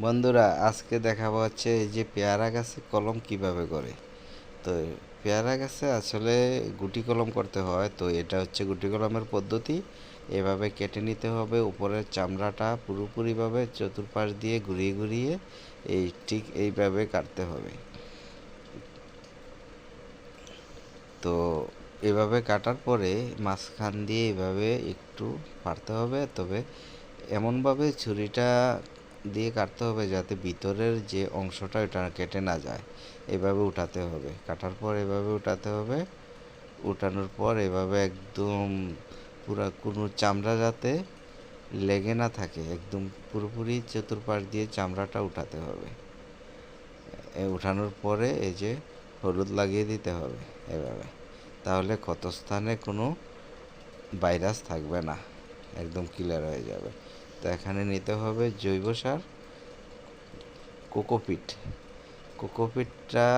বন্ধুরা, আজকে দেখাবো হচ্ছে এই যে পেয়ারা গাছে কলম কীভাবে করে। তো পেয়ারা গাছে আসলে গুটি কলম করতে হয়, তো এটা হচ্ছে গুটি কলমের পদ্ধতি। এভাবে কেটে নিতে হবে, উপরের চামড়াটা পুরোপুরিভাবে চতুর্পাশ দিয়ে ঘুরিয়ে ঘুরিয়ে এই ঠিক এইভাবে কাটতে হবে। তো এভাবে কাটার পরে মাঝখান দিয়ে এভাবে একটু পারতে হবে, তবে এমনভাবে ছুরিটা দিয়ে কাটতে হবে যাতে ভিতরের যে অংশটা ওটা কেটে না যায়। এভাবে উঠাতে হবে। কাটার পর এভাবে উঠাতে হবে। উঠানোর পর এভাবে একদম পুরা কোনো চামড়া যাতে লেগে না থাকে। একদম পুরোপুরি চতুর্পাশ দিয়ে চামড়াটা উঠাতে হবে। উঠানোর পরে এই যে হলুদ লাগিয়ে দিতে হবে এভাবে। তাহলে ক্ষত স্থানে কোনো ভাইরাস থাকবে না। একদম ক্লিয়ার হয়ে যাবে। তো এখানে নিতে হবে জৈব সার, কোকোপিট। কোকোপিটটা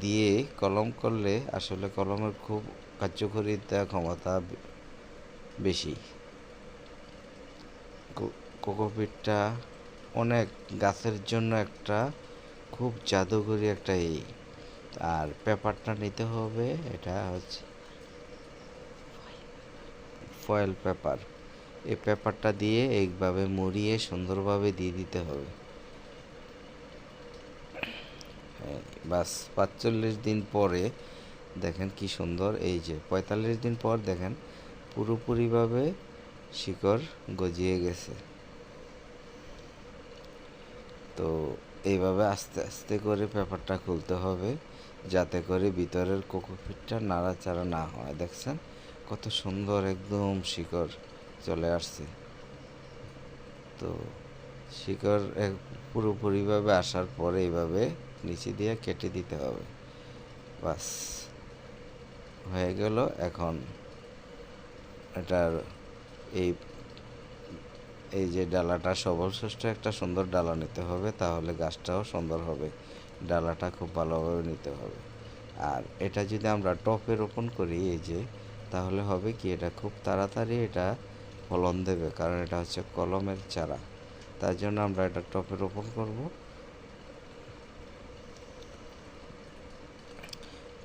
দিয়ে কলম করলে আসলে কলমের খুব কার্যকরিতা ক্ষমতা বেশি। কোকোপিটটা অনেক গাছের জন্য একটা খুব জাদুকরি একটা এই আর পেপারটা নিতে হবে, এটা হচ্ছে ফয়েল পেপার। এই পেপারটা দিয়ে এইভাবে মুড়িয়ে সুন্দরভাবে দিয়ে দিতে হবে। এই বাস পাঁচচল্লিশ দিন পরে দেখেন কি সুন্দর, এই যে পঁয়তাল্লিশ দিন পর দেখেন পুরোপুরিভাবে শিকড় গজিয়ে গেছে। তো এইভাবে আস্তে আস্তে করে পেপারটা খুলতে হবে, যাতে করে ভিতরের কোকোপিটটা নাড়াচাড়া না হয়। দেখছেন? কত সুন্দর একদম শিকড়। চলে আসছে। তো শিকড় পুরোপুরিভাবে আসার পরে এইভাবে নিচে দিয়ে কেটে দিতে হবে। বাস। হয়ে গেল এখন এটার এই এই যে ডালাটা সবল সুষ্ঠ একটা সুন্দর ডালা নিতে হবে, তাহলে গাছটাও সুন্দর হবে। ডালাটা খুব ভালোভাবে নিতে হবে। আর এটা যদি আমরা টপে রোপণ করি এই যে, তাহলে হবে কি? এটা খুব তাড়াতাড়ি এটা ফলন দেবে, কারণ এটা হচ্ছে কলমের চারা। তার জন্য আমরা এটা টপে রোপণ করব।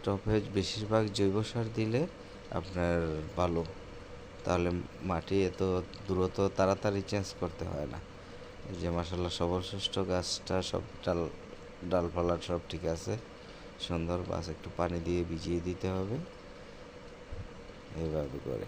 টপে বেশিরভাগ জৈব সার দিলে আপনার ভালো। তাহলে মাটি এত দ্রুত তাড়াতাড়ি চেঞ্জ করতে হয় না। যে মাসাল্লাহ সবল গাছটা সব ডাল ডালপালা সব ঠিক আছে। সুন্দর, বাস একটু পানি দিয়ে ভিজিয়ে দিতে হবে। এইভাবে করে।